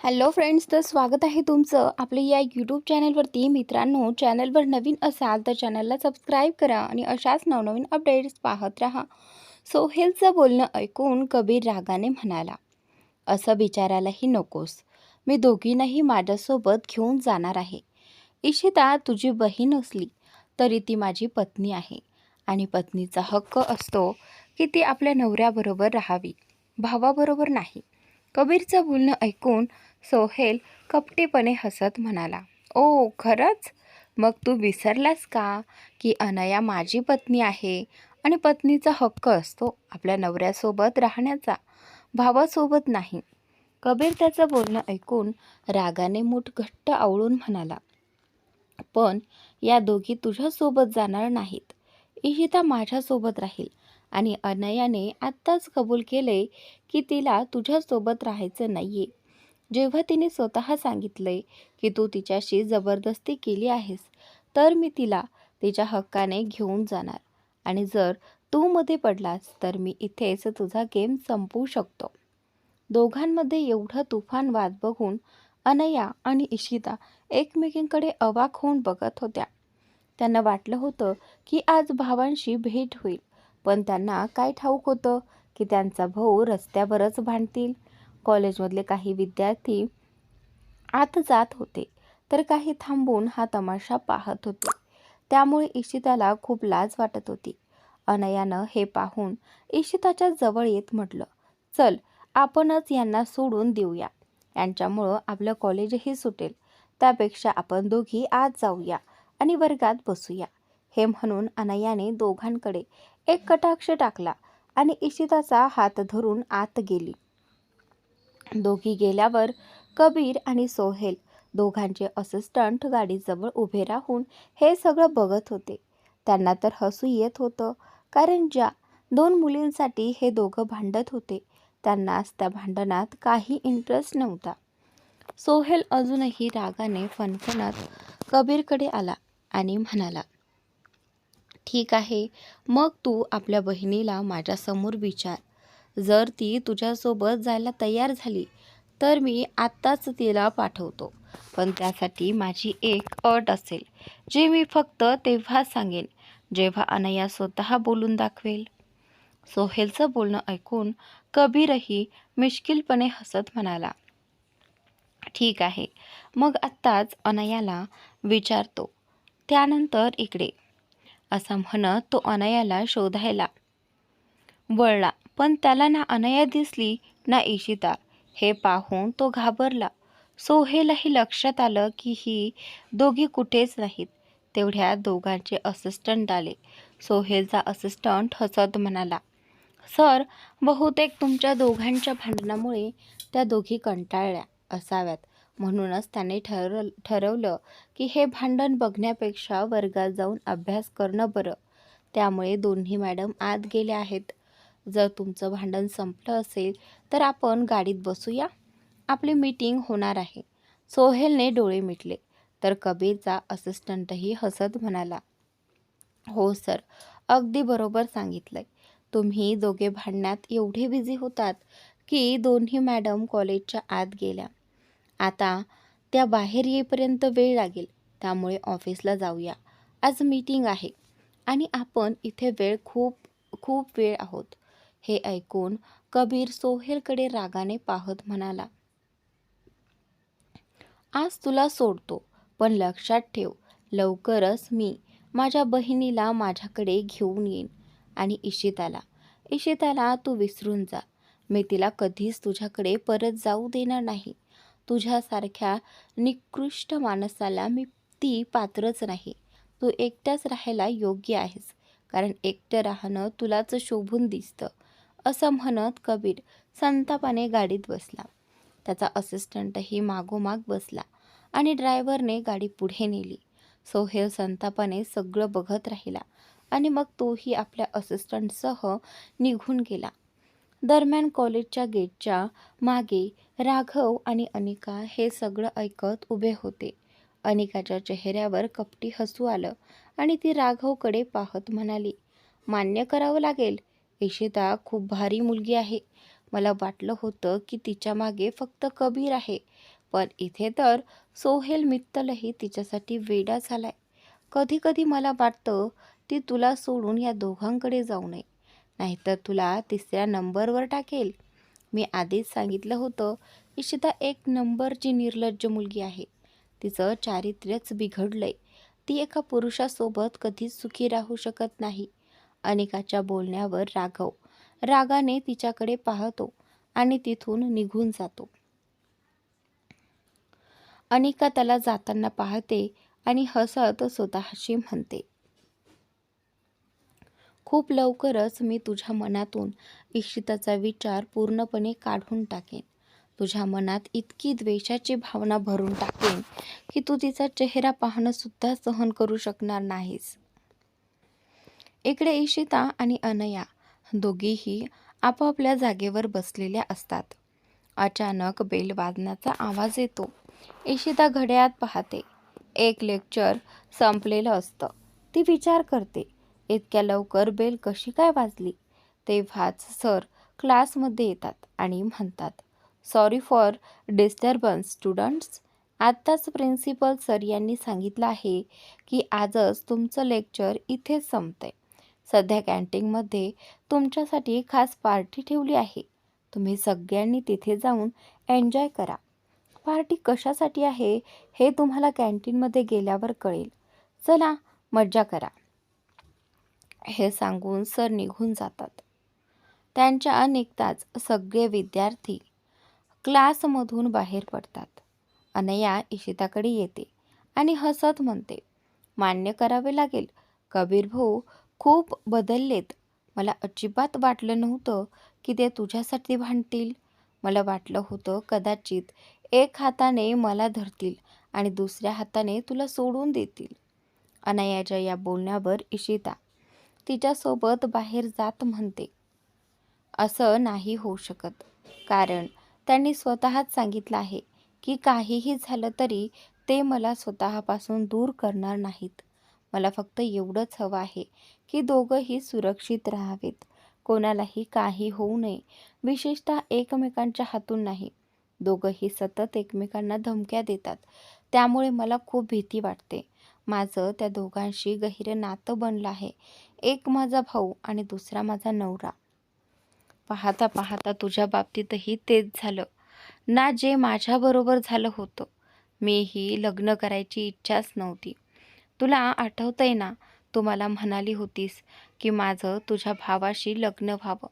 Hello friends तर स्वागत आहे तुमचं आपल्या या यूट्यूब चॅनलवरती मित्रांनो चॅनलवर नवीन असाल तर चॅनलला सबस्क्राईब करा आणि अशाच नवनवीन अपडेट्स पाहत राहा. सोहेलचं बोलणं ऐकून कबीर रागाने म्हणाला असं विचारायलाही नकोस. मी दोघींनाही माझ्यासोबत घेऊन जाणार आहे. इशिता तुझी बहीण असली तरी ती माझी पत्नी आहे आणि पत्नीचा हक्क असतो की ती आपल्या नवऱ्याबरोबर राहावी. भावाबरोबर नाही. कबीरचं बोलणं ऐकून सोहेल कपटेपणे हसत म्हणाला ओ खरंच? मग तू विसरलास का की अनया माझी पत्नी आहे आणि पत्नीचा हक्क असतो आपल्या नवऱ्यासोबत राहण्याचा? भावासोबत नाही. कबीर त्याचं बोलणं ऐकून रागाने मूठ घट्ट आवळून म्हणाला पण या दोघी तुझ्यासोबत जाणार नाहीत. इशिता माझ्यासोबत राहील आणि अनयाने आत्ताच कबूल केले की तिला तुझ्यासोबत राहायचं नाहीये. जेव्हा तिने स्वतः सांगितले की तू तिच्याशी जबरदस्ती केली आहेस तर मी तिला तिच्या हक्काने घेऊन जाणार. आणि जर तू मध्ये पडलास तर मी इथेच तुझा गेम संपवू शकतो. दोघांमध्ये एवढं तुफान वाद बघून अनया आणि इशिता एकमेकींकडे अवाक होऊन बघत होत्या. त्यांना वाटलं होतं की आज भावांशी भेट होईल पण त्यांना काय ठाऊक होतं की त्यांचा भाऊ रस्त्यावरच भांडतील? कॉलेजमधले काही विद्यार्थी आत जात होते तर काही थांबून हा तमाशा पाहत होते. त्यामुळे इशिताला खूप लाज वाटत होती. अनयानं हे पाहून इशिताच्या जवळ येत म्हटलं चल आपणच यांना सोडून देऊया. यांच्यामुळं आपलं कॉलेजही सुटेल. त्यापेक्षा आपण दोघी आत जाऊया आणि वर्गात बसूया. हे म्हणून अनयाने दोघांकडे एक कटाक्ष टाकला आणि इशिताचा हात धरून आत गेली. दोघी गेल्यावर कबीर आणि सोहेल दोघांचे असिस्टंट गाडीजवळ उभे राहून हे सगळं बघत होते. त्यांना तर हसू येत होतं कारण ज्या दोन मुलींसाठी हे दोघं भांडत होते त्यांनाच त्या भांडणात काही इंटरेस्ट नव्हता. सोहेल अजूनही रागाने फणफणत कबीरकडे आला आणि म्हणाला ठीक आहे मग तू आपल्या बहिणीला माझ्यासमोर विचार. जर ती तुझ्यासोबत जायला तयार झाली तर मी आत्ताच तिला पाठवतो. पण त्यासाठी माझी एक अट असेल जे मी फक्त तेव्हा सांगेन जेव्हा अनया स्वतः बोलून दाखवेल. सोहेलचं बोलणं ऐकून कबीरही मिश्किलपणे हसत म्हणाला ठीक आहे मग आत्ताच अनयाला विचारतो त्यानंतर इकडे. असं म्हणत तो अनयाला शोधायला वळला. पण त्याला ना अनया दिसली ना इशिता हे पाहून तो घाबरला. सोहेलही लक्षात आलं की ही दोघी कुठेच नाहीत. तेवढ्या दोघांचे असिस्टंट आले. सोहेलचा असिस्टंट हसत म्हणाला सर बहुतेक तुमच्या दोघांच्या भांडणामुळे त्या दोघी कंटाळल्या असाव्यात. म्हणूनच त्याने ठर ठरवलं की हे भांडण बघण्यापेक्षा वर्गात जाऊन अभ्यास करणं बरं. त्यामुळे दोन्ही मॅडम आत गेल्या आहेत. जर तुमचं भांडण संपलं असेल तर आपण गाडीत बसूया. आपली मीटिंग होणार आहे. सोहेलने डोळे मिटले. तर कबीरचा असिस्टंटही हसत म्हणाला हो सर अगदी बरोबर सांगितलंय. तुम्ही दोघे भांडण्यात एवढे बिझी होतात की दोन्ही मॅडम कॉलेजच्या आत गेल्या. आता त्या बाहेर येईपर्यंत वेळ लागेल. त्यामुळे ऑफिसला जाऊया. आज मीटिंग आहे आणि आपण इथे वेळ खूप खूप वेळ आहोत. हे ऐकून कबीर सोहेलकडे रागाने पाहत म्हणाला आज तुला सोडतो पण लक्षात ठेव लवकरच मी माझ्या बहिणीला माझ्याकडे घेऊन येईन. आणि इशिताला इशिताला तू विसरून जा. मी तिला कधीच तुझ्याकडे परत जाऊ देणार नाही. तुझ्यासारख्या निकृष्ट माणसाला मी ती पात्रच नाही. तू एकट्याच राहायला योग्य आहेस कारण एकटं राहणं तुलाच शोभून दिसतं. असं म्हणत कबीर संतापाने गाडीत बसला. त्याचा असिस्टंटही मागोमाग बसला आणि ड्रायव्हरने गाडी पुढे नेली. सोहेल संतापाने सगळं बघत राहिला आणि मग तोही आपल्या असिस्टंटसह निघून गेला. दरम्यान कॉलेजच्या गेटच्या मागे राघव आणि अनिका हे सगळं ऐकत उभे होते. अनिकाच्या चेहऱ्यावर कपटी हसू आलं आणि ती राघवकडे पाहत म्हणाली मान्य करावं लागेल. इशिता खूप भारी मुलगी आहे. मला वाटलं होतं की तिच्यामागे फक्त कबीर आहे. पण इथे तर सोहेल मित्तलही तिच्यासाठी वेडा झालाय. कधी कधी मला वाटतं ती तुला सोडून या दोघांकडे जाऊ नये. नाहीतर तुला तिसऱ्या नंबरवर टाकेल. मी आधीच सांगितलं होतं इशिता एक नंबरची निर्लज्ज मुलगी आहे. तिचं चारित्र्यच बिघडलंय. ती एका पुरुषासोबत कधीच सुखी राहू शकत नाही. अनिकाच्या बोलण्यावर राघव. रागाने तिच्याकडे पाहतो आणि तिथून निघून जातो. अनिका त्याला जाताना पाहते आणि हसत स्वतःशी म्हणते खूप लवकरच मी तुझ्या मनातून इच्छिताचा विचार पूर्णपणे काढून टाकेन. तुझ्या मनात इतकी द्वेषाची भावना भरून टाकेन की तू तिचा चेहरा पाहणं सुद्धा सहन करू शकणार नाहीस. इकडे इशिता आणि अनया दोघीही आपापल्या जागेवर बसलेल्या असतात. अचानक बेल वाजण्याचा आवाज येतो. इशिता घड्यात पाहते. एक लेक्चर संपलेलं असतं. ती विचार करते इतक्या लवकर बेल कशी काय वाजली? तेव्हाच सर क्लासमध्ये येतात आणि म्हणतात सॉरी फॉर डिस्टर्बन्स स्टुडंट्स. आत्ताच प्रिन्सिपल सर यांनी सांगितलं आहे की आजच तुमचं लेक्चर इथेच संपतंय. सध्या कॅन्टीनमध्ये तुमच्यासाठी खास पार्टी ठेवली आहे. तुम्ही सगळ्यांनी तिथे जाऊन एन्जॉय करा. पार्टी कशासाठी आहे हे तुम्हाला कॅन्टीनमध्ये गेल्यावर कळेल. चला मज्जा करा. हे सांगून सर निघून जातात. त्यांच्या निघताच सगळे विद्यार्थी क्लासमधून बाहेर पडतात. अनया इशिताकडे येते आणि हसत म्हणते मान्य करावे लागेल. कबीर भाऊ खूप बदललेत. मला अजिबात वाटलं नव्हतं की ते तुझ्यासाठी भांडतील. मला वाटलं होतं कदाचित एक हाताने मला धरतील आणि दुसऱ्या हाताने तुला सोडून देतील. अनायाच्या या बोलण्यावर इशिता तिच्यासोबत बाहेर जात म्हणते. असं नाही होऊ शकत. कारण त्यांनी स्वतःच सांगितलं आहे की काहीही झालं तरी ते मला स्वतःपासून दूर करणार नाहीत. मला फक्त एवढंच हवं आहे की दोघंही सुरक्षित राहावेत. कोणालाही काही होऊ नये. विशेषतः एकमेकांच्या हातून नाही. दोघंही सतत एकमेकांना धमक्या देतात. त्यामुळे मला खूप भीती वाटते. माझं त्या दोघांशी गहिरं नातं बनलं आहे. एक माझा भाऊ आणि दुसरा माझा नवरा. पाहता पाहता तुझ्या बाबतीतही तेच झालं. ना जे माझ्याबरोबर झालं होतं. मीही लग्न करायची इच्छाच नव्हती. तुला आठवतंय ना तू मला म्हणाली होतीस की माझं तुझ्या भावाशी लग्न व्हावं.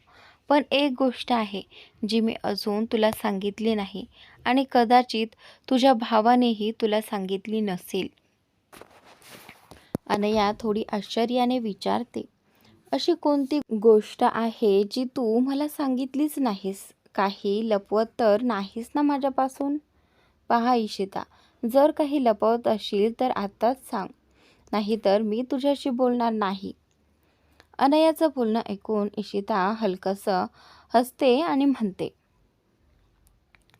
पण एक गोष्ट आहे जी मी अजून तुला सांगितली नाही आणि कदाचित तुझ्या भावानेही तुला सांगितली नसेल. अनया थोडी आश्चर्याने विचारते अशी कोणती गोष्ट आहे जी तू मला सांगितलीच नाहीस? काही लपवत तर नाहीस ना माझ्यापासून? पहा इशिता जर काही लपवत असशील तर आत्ताच सांग. नाहीतर मी तुझ्याशी बोलणार नाही. अनयाचं बोलणं ऐकून इशिता हलकंसं हसते आणि म्हणते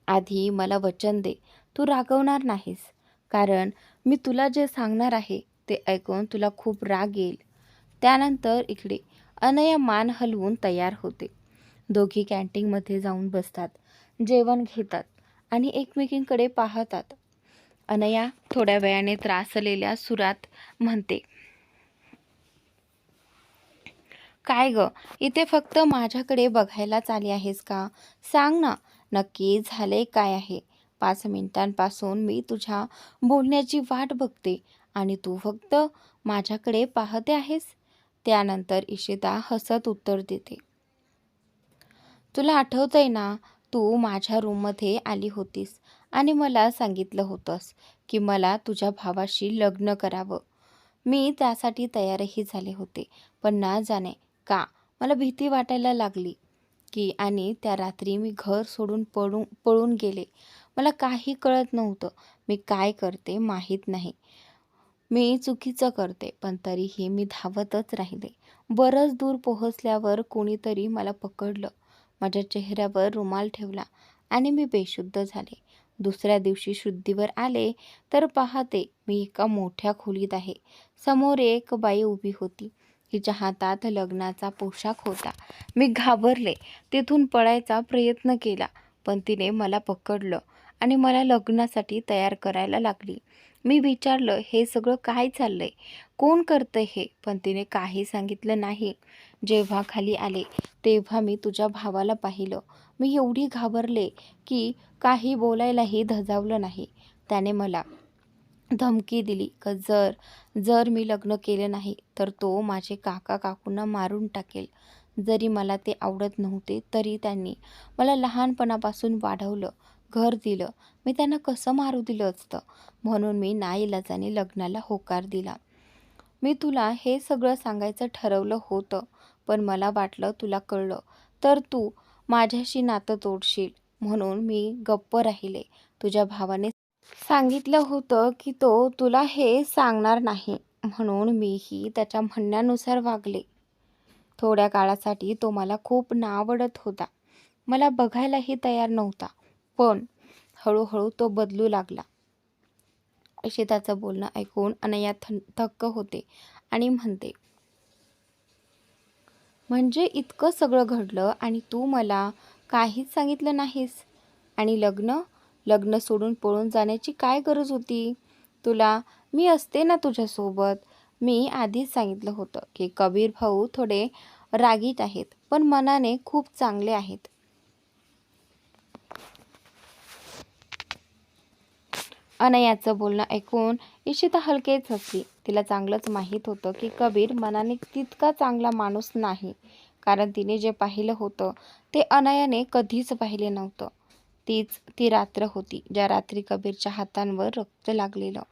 आधी मला वचन दे तू रागवणार नाहीस. कारण मी तुला जे सांगणार आहे ते ऐकून तुला खूप राग येईल. त्यानंतर इकडे अनया मान हलवून तयार होते. दोघी कॅन्टीनमध्ये जाऊन बसतात जेवण घेतात आणि एकमेकींकडे पाहतात. अनया थोड्या वेळाने त्रासलेल्या सुरात म्हणते काय ग इथे फक्त माझ्याकडे बघायलाच आली आहेस का? सांग ना नक्की झाले काय आहे? पाच मिनिटांपासून मी तुझ्या बोलण्याची वाट बघते आणि तू फक्त माझ्याकडे पाहते आहेस. त्यानंतर इशिता हसत उत्तर देते तुला आठवतंय ना तू माझ्या रूममध्ये आली होतीस. आणि मला सांगितलं होतंस की मला तुझ्या भावाशी लग्न करावं. मी त्यासाठी तयारही झाले होते पण ना जाणे. का? मला भीती वाटायला लागली की आणि त्या रात्री मी घर सोडून पळून पळून गेले. मला काही कळत नव्हतं. मी काय करते माहीत नाही. मी चुकीचं करते पण तरीही मी धावतच राहिले. बरंच दूर पोहोचल्यावर कोणीतरी मला पकडलं. माझ्या चेहऱ्यावर रुमाल ठेवला आणि मी बेशुद्ध झाले. दुसऱ्या दिवशी शुद्धीवर आले तर पाहते मी एका मोठ्या खोलीत आहे. समोर एक बाई उभी होती. तिच्या हातात लग्नाचा पोशाख होता. मी घाबरले. तिथून पळायचा प्रयत्न केला पण तिने मला पकडलं आणि मला लग्नासाठी तयार करायला लागली. मी विचारलं हे सगळं काय चाललंय? कोण करतं हे? पण तिने काही सांगितलं नाही. जेव्हा खाली आले तेव्हा मी तुझ्या भावाला पाहिलं. मी एवढी घाबरले की काही बोलायलाही धजावलं नाही. त्याने मला धमकी दिली का जर जर मी लग्न केलं नाही तर तो माझे काका काकूंना मारून टाकेल. जरी मला ते आवडत नव्हते तरी त्यांनी मला लहानपणापासून वाढवलं घर दिलं. मी त्यांना कसं मारू दिलं असतं? म्हणून मी नाईलाजाने लग्नाला होकार दिला. मी तुला हे सगळं सांगायचं ठरवलं होतं. पण मला वाटलं तुला कळलं. तर तू माझ्याशी नातं तोडशील म्हणून मी गप्प राहिले. तुझ्या भावाने सांगितलं होतं की तो तुला हे सांगणार नाही म्हणून मीही त्याच्या म्हणण्यानुसार वागले. थोड्या काळासाठी तो मला खूप नावडत होता. मला बघायलाही तयार नव्हता पण हळूहळू तो बदलू लागला. इशिताचं बोलणं ऐकून अनया थक्क होते आणि म्हणते म्हणजे इतकं सगळं घडलं आणि तू मला काहीच सांगितलं नाहीस. आणि लग्न? लग्न सोडून पळून जाण्याची काय गरज होती? तुला मी असते ना तुझ्यासोबत. मी आधीच सांगितलं होतं की कबीर भाऊ थोडे रागीट आहेत पण मनाने खूप चांगले आहेत. अनयाचं बोलणं ऐकून इशिता हलकेच हसली. तिला चांगलंच माहीत होतं की कबीर मनाने तितका चांगला माणूस नाही. कारण तिने जे पाहिलं होतं ते अनयाने कधीच पाहिले नव्हतं. तीच ती रात्र होती ज्या रात्री कबीरच्या हातांवर रक्त लागलेलं.